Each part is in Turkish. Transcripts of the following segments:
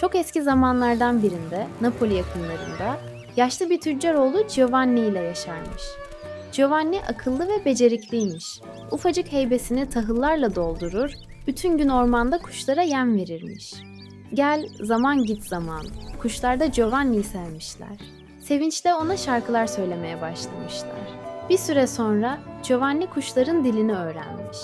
Çok eski zamanlardan birinde Napoli yakınlarında yaşlı bir tüccar oğlu Giovanni ile yaşarmış. Giovanni akıllı ve becerikliymiş. Ufacık heybesini tahıllarla doldurur, bütün gün ormanda kuşlara yem verirmiş. Gel zaman git zaman. Kuşlar da Giovanni'yi sevmişler. Sevinçle ona şarkılar söylemeye başlamışlar. Bir süre sonra Giovanni kuşların dilini öğrenmiş.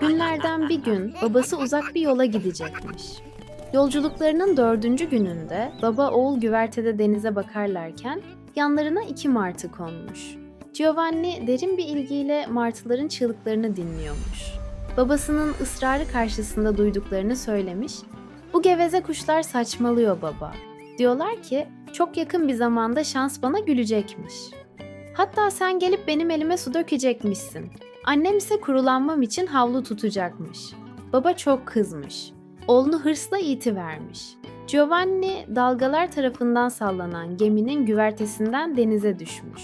Günlerden bir gün babası uzak bir yola gidecekmiş. Yolculuklarının dördüncü gününde baba oğul güvertede denize bakarlarken yanlarına iki martı konmuş. Giovanni derin bir ilgiyle martıların çığlıklarını dinliyormuş. Babasının ısrarı karşısında duyduklarını söylemiş. Bu geveze kuşlar saçmalıyor baba. Diyorlar ki çok yakın bir zamanda şans bana gülecekmiş. Hatta sen gelip benim elime su dökecekmişsin. Annem ise kurulanmam için havlu tutacakmış. Baba çok kızmış. Oğlunu hırsla itivermiş. Giovanni dalgalar tarafından sallanan geminin güvertesinden denize düşmüş.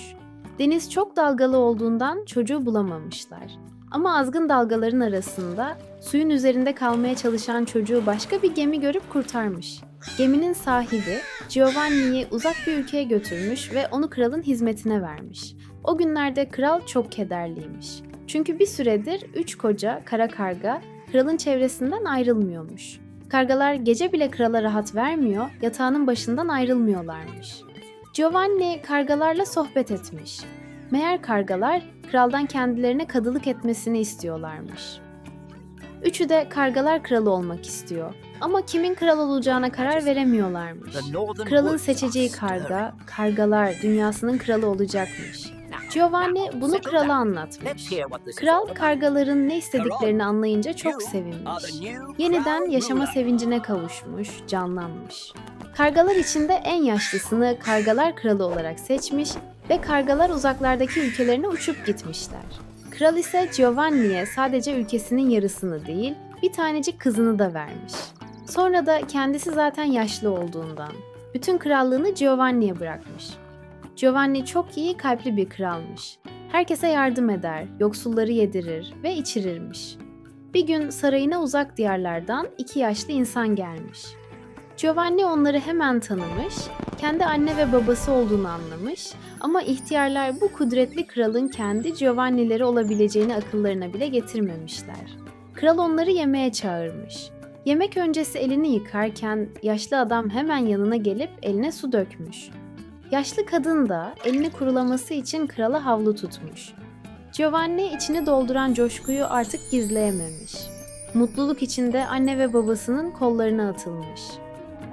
Deniz çok dalgalı olduğundan çocuğu bulamamışlar. Ama azgın dalgaların arasında suyun üzerinde kalmaya çalışan çocuğu başka bir gemi görüp kurtarmış. Geminin sahibi Giovanni'yi uzak bir ülkeye götürmüş ve onu kralın hizmetine vermiş. O günlerde kral çok kederliymiş. Çünkü bir süredir üç koca kara karga kralın çevresinden ayrılmıyormuş. Kargalar gece bile krala rahat vermiyor, yatağının başından ayrılmıyorlarmış. Giovanni kargalarla sohbet etmiş. Meğer kargalar kraldan kendilerine kadılık etmesini istiyorlarmış. Üçü de kargalar kralı olmak istiyor. Ama kimin kral olacağına karar veremiyorlarmış. Kralın seçeceği karga, kargalar dünyasının kralı olacakmış. Giovanni bunu krala anlatmış. Kral kargaların ne istediklerini anlayınca çok sevinmiş. Yeniden yaşama sevincine kavuşmuş, canlanmış. Kargalar içinde en yaşlısını Kargalar Kralı olarak seçmiş ve kargalar uzaklardaki ülkelerine uçup gitmişler. Kral ise Giovanni'ye sadece ülkesinin yarısını değil, bir tanecik kızını da vermiş. Sonra da kendisi zaten yaşlı olduğundan bütün krallığını Giovanni'ye bırakmış. Giovanni çok iyi kalpli bir kralmış. Herkese yardım eder, yoksulları yedirir ve içirirmiş. Bir gün sarayına uzak diyarlardan iki yaşlı insan gelmiş. Giovanni onları hemen tanımış, kendi anne ve babası olduğunu anlamış ama ihtiyarlar bu kudretli kralın kendi Giovanni'leri olabileceğini akıllarına bile getirmemişler. Kral onları yemeğe çağırmış. Yemek öncesi elini yıkarken yaşlı adam hemen yanına gelip eline su dökmüş. Yaşlı kadın da elini kurulaması için krala havlu tutmuş. Giovanni içini dolduran coşkuyu artık gizleyememiş. Mutluluk içinde anne ve babasının kollarına atılmış.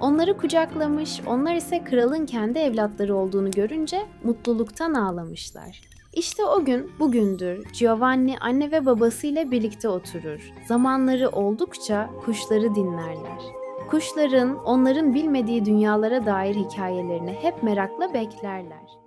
Onları kucaklamış, onlar ise kralın kendi evlatları olduğunu görünce mutluluktan ağlamışlar. İşte o gün bugündür Giovanni anne ve babasıyla birlikte oturur. Zamanları oldukça kuşları dinlerler. Kuşların onların bilmediği dünyalara dair hikayelerini hep merakla beklerler.